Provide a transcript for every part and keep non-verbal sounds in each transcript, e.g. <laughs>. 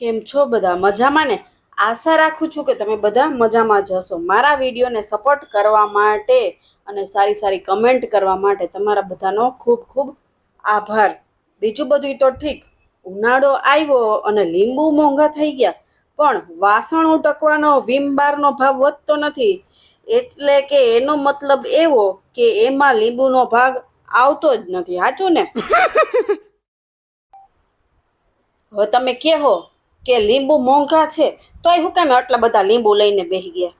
કેમ છો બધા મજામાં ને? આશા રાખું છું કે તમે બધા મજામાં જ હશો. મારા વિડીયોને સપોર્ટ કરવા માટે અને સારી સારી કમેન્ટ કરવા માટે તમારા બધાનો ખૂબ ખૂબ આભાર. બીજું બધું તો ઠીક. ઉનાળો આવ્યો અને લીંબુ મોંઘા થઈ ગયા. પણ વાસણ ઉટકવાનો વિમ બારનો ભાવ વધતો નથી. એટલે કે એનો મતલબ એવો કે એમાં લીંબુનો ભાગ આવતો જ નથી. સાચું ને? <laughs> હવે તમે કહો કે લીંબુ મોંઘા છે, તોય હું કેમ આટલા બધા લીંબુ લઈને બેસી ગયા.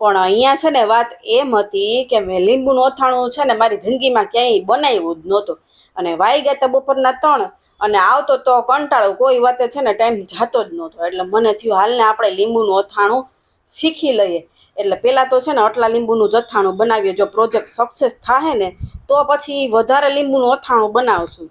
પણ અહીંયા છે ને વાત એમ હતી કે મેં લીંબુનું અથાણું છે ને મારી જિંદગીમાં ક્યાંય બનાવ્યું જ નહોતું. અને વાઈ ગયા તા બપોરના ત્રણ, અને આવતો તો કંટાળો કોઈ વાતે છે ને ટાઈમ જાતો જ નહોતો. એટલે મને થયું હાલને આપણે લીંબુનું અથાણું શીખી લઈએ. એટલે પહેલાં તો છે ને આટલા લીંબુનું જ અથાણું બનાવીએ, જો પ્રોજેક્ટ સક્સેસ થાય ને, તો પછી વધારે લીંબુનું અથાણું બનાવશું.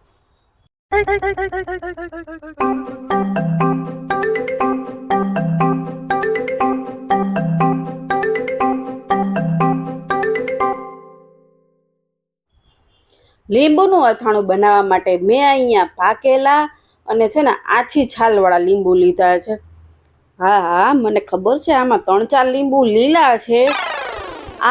લીંબુનું અથાણું બનાવવા માટે મેં અહીંયા પાકેલા અને છે ને આછી છાલવાળા લીંબુ લીધા છે. હા હા, મને ખબર છે, આમાં ત્રણ ચાર લીંબુ લીલા છે.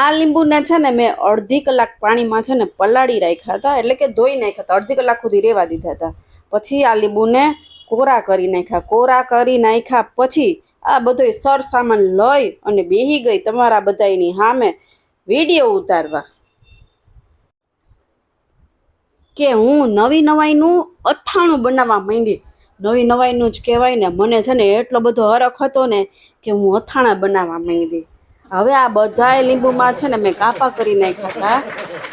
આ લીંબુને છે ને મેં અડધી કલાક પાણીમાં છે ને પલાળી રાખ્યા હતા, એટલે કે ધોઈ નાખ્યા હતા, અડધી કલાક સુધી રહેવા દીધા હતા. પછી આ લીંબુને કોરા કરી નાખ્યા, કોરા કરી નાખ્યા પછી આ બધો સર સામાન લઈ અને બેહી ગઈ તમારા બધાની સામે વીડિયો ઉતારવા. કે હું નવી નવાઈનું અથાણું બનાવવા માંડી. નવી નવાઈનું જ કહેવાય ને, મને છે ને એટલો બધો હરખ હતો ને કે હું અથાણા બનાવવા માંડી. હવે આ બધાય લીંબુમાં છે ને મેં કાપા કરી નાખ્યા હતા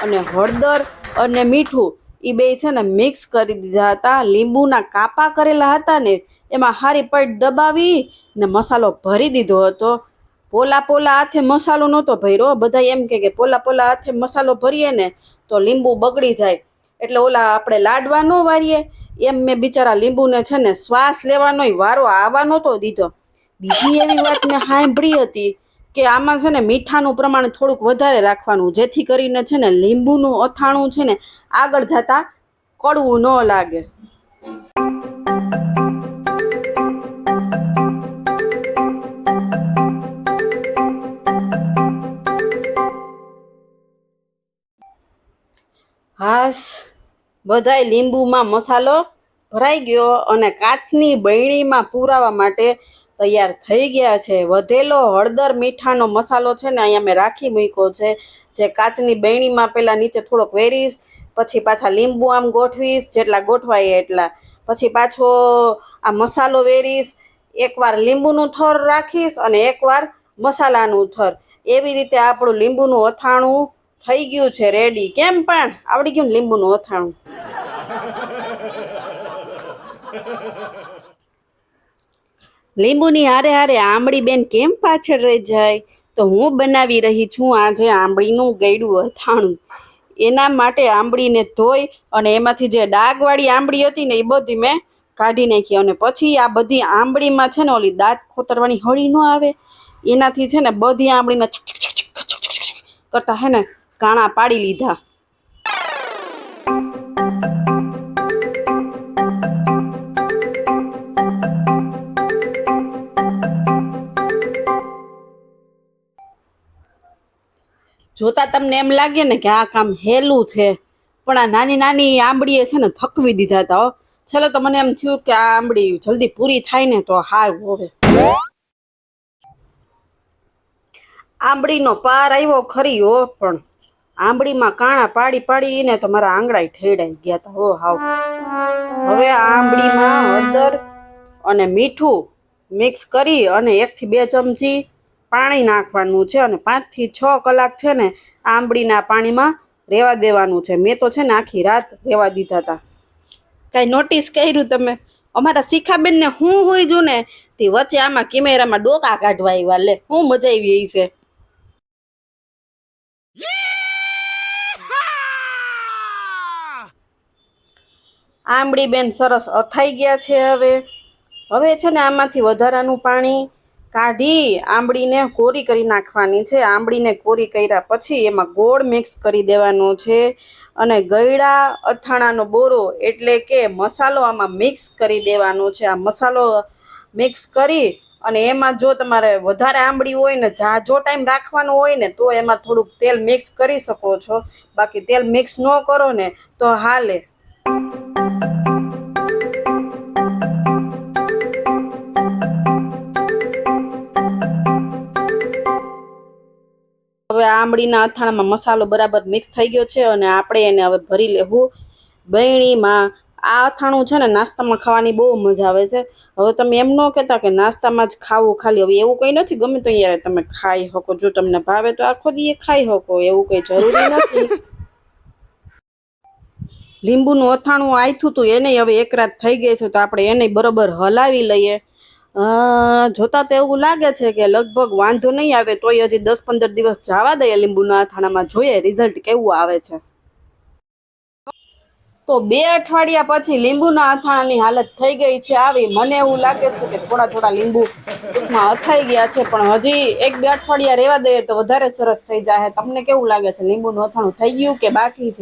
અને હળદર અને મીઠું એ બે છે ને મિક્સ કરી દીધા હતા. લીંબુના કાપા કરેલા હતા ને, એમાં હારી પટ દબાવી ને મસાલો ભરી દીધો હતો. પોલા પોલા હાથે મસાલો નહોતો ભર્યો. બધા એમ કે પોલા પોલા હાથે મસાલો ભરીએ ને તો લીંબુ બગડી જાય. એટલે ઓલા આપણે લાડવા ન વારીએ, એમ મેં બિચારા લીંબુને છે ને શ્વાસ લેવાનો વારો આવવા નહોતો દીધો. બીજી એવી વાત મેં સાંભળી હતી કે આમાં છે ને મીઠાનું પ્રમાણ થોડુંક વધારે રાખવાનું, જેથી કરીને છે ને લીંબુનું અથાણું છે ને આગળ જતા કડવું ન લાગે. હાસ. બધાય લીંબુમાં મસાલો ભરાઈ ગયો અને કાચની બૈણીમાં પૂરાવા માટે તૈયાર થઈ ગયા છે. વધેલો હળદર મીઠાનો મસાલો છે ને અહીંયા મેં રાખી મૂક્યો છે. જે કાચની બૈણીમાં પહેલાં નીચે થોડોક વેરીશ, પછી પાછા લીંબુ આમ ગોઠવીશ, જેટલા ગોઠવાય એટલા. પછી પાછો આ મસાલો વેરીશ, એકવાર લીંબુનું થર રાખીશ અને એકવાર મસાલાનું થર. એવી રીતે આપણું લીંબુનું અથાણું થઈ ગયું છે રેડી કેમ પણ? આવડી ગયું લીંબુનું અથાણું. લીંબુની હારે હારે આંબળી બેન કેમ પાછળ રહી જાય? તો હું બનાવી રહી છું આજે આંબળીનું ગયડું અથાણું. એના માટે આંબળીને ધોઈ અને એમાંથી જે ડાઘવાળી આંબળી હતી ને એ બધી મેં કાઢી નાખી. અને પછી આ બધી આંબળીમાં છે ને ઓલી દાંત ખોતરવાની હળી ન આવે. એનાથી છે ને બધી આંબળીમાં કરતા હે ને કાણા પાડી લીધા. જોતા તમને એમ લાગે ને કે આ કામ હેલું છે, પણ આ નાની નાની આંબળીએ છે ને થકવી દીધા હતા છેલ્લે તો મને એમ થયું કે આ આંબળી જલ્દી પૂરી થાય ને તો સારું હવે. આંબળીનો પાર આવ્યો ખરી હો, પણ આંબળીમાં કાણા પાડી પાડીને તો મારા આંગળા ઠેડાઈ ગયા હતા હો, હાવ. હવે આંબળીમાં હળદર અને મીઠું મિક્સ કરી અને એકથી બે ચમચી પાણી નાખવાનું છે અને પાંચથી છ કલાક છે ને આંબળીના પાણીમાં રહેવા દેવાનું છે. મેં તો છે ને આખી રાત રહેવા દીધા હતા. કાંઈ નોટિસ કર્યું તમે? અમારા શિખાબેનને હું હોઈ જો ને, તે વચ્ચે આમાં કેમેરામાં ડોકા કાઢવા આવ્યા. લે, હું મજા આવી એ છે. આંબળી બેન સરસ અથાઈ ગયા છે હવે. હવે છે ને આમાંથી વધારાનું પાણી કાઢી આંબળીને કોરી કરી નાખવાની છે. આંબળીને કોરી કર્યા પછી એમાં ગોળ મિક્સ કરી દેવાનો છે અને ગળા અથાણાનો બોરો એટલે કે મસાલો આમાં મિક્સ કરી દેવાનો છે. આ મસાલો મિક્સ કરી અને એમાં જો તમારે વધારે આંબળી હોય ને જાજો ટાઈમ રાખવાનો હોય ને તો એમાં થોડુંક તેલ મિક્સ કરી શકો છો. બાકી તેલ મિક્સ ન કરો ને તો હાલે. હવે આંબળીના અથાણામાં મસાલો બરાબર મિક્સ થઈ ગયો છે અને આપણે એને હવે ભરી લેવું. બહેણીમાં આ અથાણું છે ને નાસ્તામાં ખાવાની બહુ મજા આવે છે. હવે તમે એમ ન કહેતા કે નાસ્તામાં જ ખાવું ખાલી. હવે એવું કંઈ નથી, ગમે તો યાર તમે ખાઈ શકો. જો તમને ભાવે તો આખો દી ખાઈ શકો. એવું કંઈ જરૂરી નથી. લીંબુનું અથાણું આથું હતું, એને હવે એક રાત થઈ ગઈ છે તો આપણે એને બરોબર હલાવી લઈએ. જોતા તો એવું લાગે છે કે લગભગ વાંધો નહીં આવે, તોય હજી દસ પંદર દિવસ જવા દઈએ લીંબુના અથાણામાં જોઈએ રિઝલ્ટ કેવું આવે છે. તો બે અઠવાડિયા પછી લીંબુના અથાણાની હાલત થઈ ગઈ છે આવી. મને એવું લાગે છે કે થોડા થોડા લીંબુ ટૂંકમાં અથાઈ ગયા છે, પણ હજી એક બે અઠવાડિયા રહેવા દઈએ તો વધારે સરસ થઈ જાય તમને કેવું લાગે છે? લીંબુનું અથાણું થઈ ગયું કે બાકી છે?